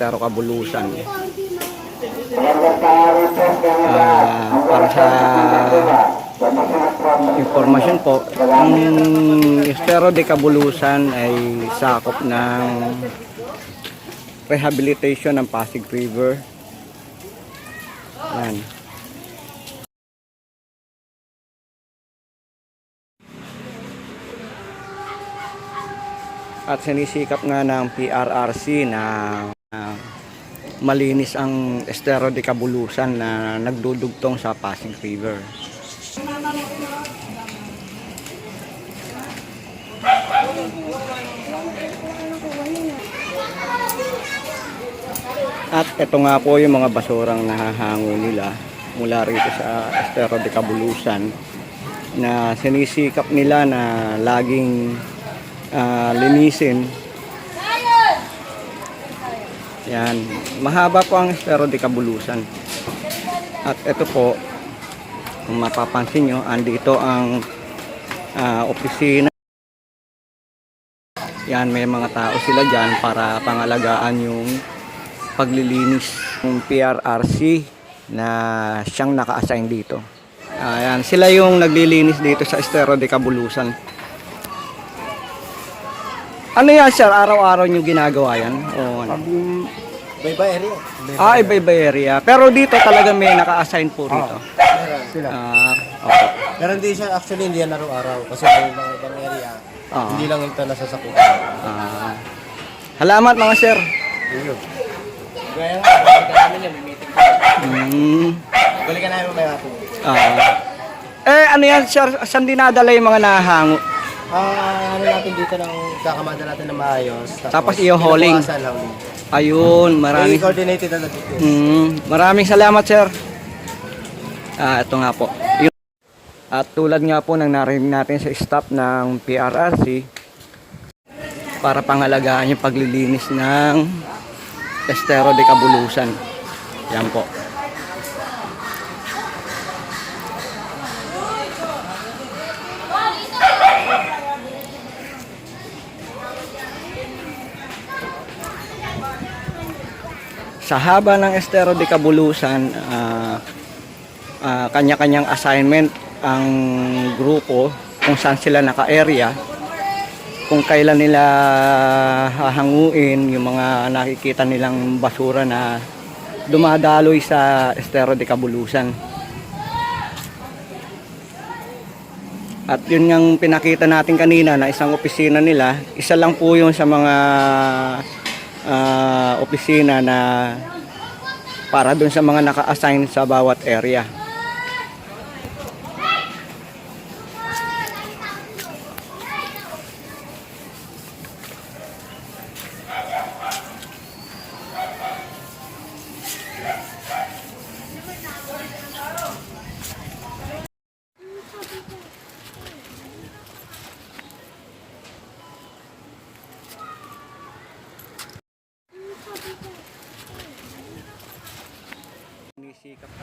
Estero Cabulusan. Ah, para sa informasyon po, ang Estero de Cabulusan ay sakop ng rehabilitation ng Pasig River. Yan. At sinisikap nga ng PRRC na malinis ang estero de Cabulusan na nagdudugtong sa Pasig River. At ito nga po yung mga basurang nahahango nila mula rito sa estero de Cabulusan na sinisikap nila na laging ah, linisin. Yan. Mahaba po ang estero de Cabulusan. At ito po, kung mapapansin nyo, andito ang ah, opisina. Yan, may mga tao sila dyan para pangalagaan yung paglilinis ng PRRC na siyang naka-assign dito. Ayan, sila yung naglilinis dito sa Estero de Cabulusan. Ano yan, sir? Araw-araw nyo ginagawa yan? O ano? Iba-iba area. Ah, iba-iba area. Pero dito talaga may naka-assign po rito. Meron. Sila. Ah, okay. Pero hindi siya, actually hindi yan araw-araw. Kasi may mga ibang area. Ah. Hindi lang ito nasasakupan. Ah. Salamat mga sir. Yun. Gaya nga, balikan namin yan. May meeting ko. Hmm. Balikan namin may natin. Ah. Eh, ano yan, sir? Saan dinadala yung mga nahango? Ah, ano natin dito ng kakamada natin na maayos. Tapos i-hauling. Ayun, maraming... coordinated na dito. Hmm, maraming salamat, sir. Ah, ito nga po. Yun. At tulad nga po ng narinig natin sa staff ng PRRC para pangalagaan yung paglilinis ng Estero de Cabulusan. Yan po. Sa haba ng Estero de Cabulusan, ah, ah, kanya-kanyang assignment ang grupo kung saan sila naka-area kung kailan nila hahanguin yung mga nakikita nilang basura na dumadaloy sa Estero de Cabulusan. At yun yung pinakita natin kanina na isang opisina nila, isa lang po yun sa mga ah, opisina na para dun sa mga naka-assign sa bawat area.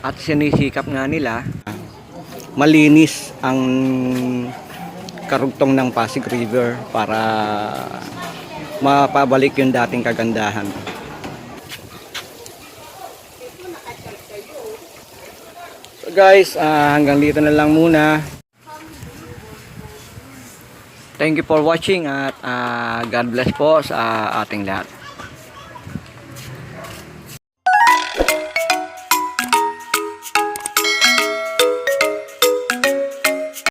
At sinisikap nga nila malinis ang karugtong ng Pasig River para mapabalik yung dating kagandahan. So guys, ah, hanggang dito na lang muna. Thank you for watching at ah, God bless po sa ating lahat.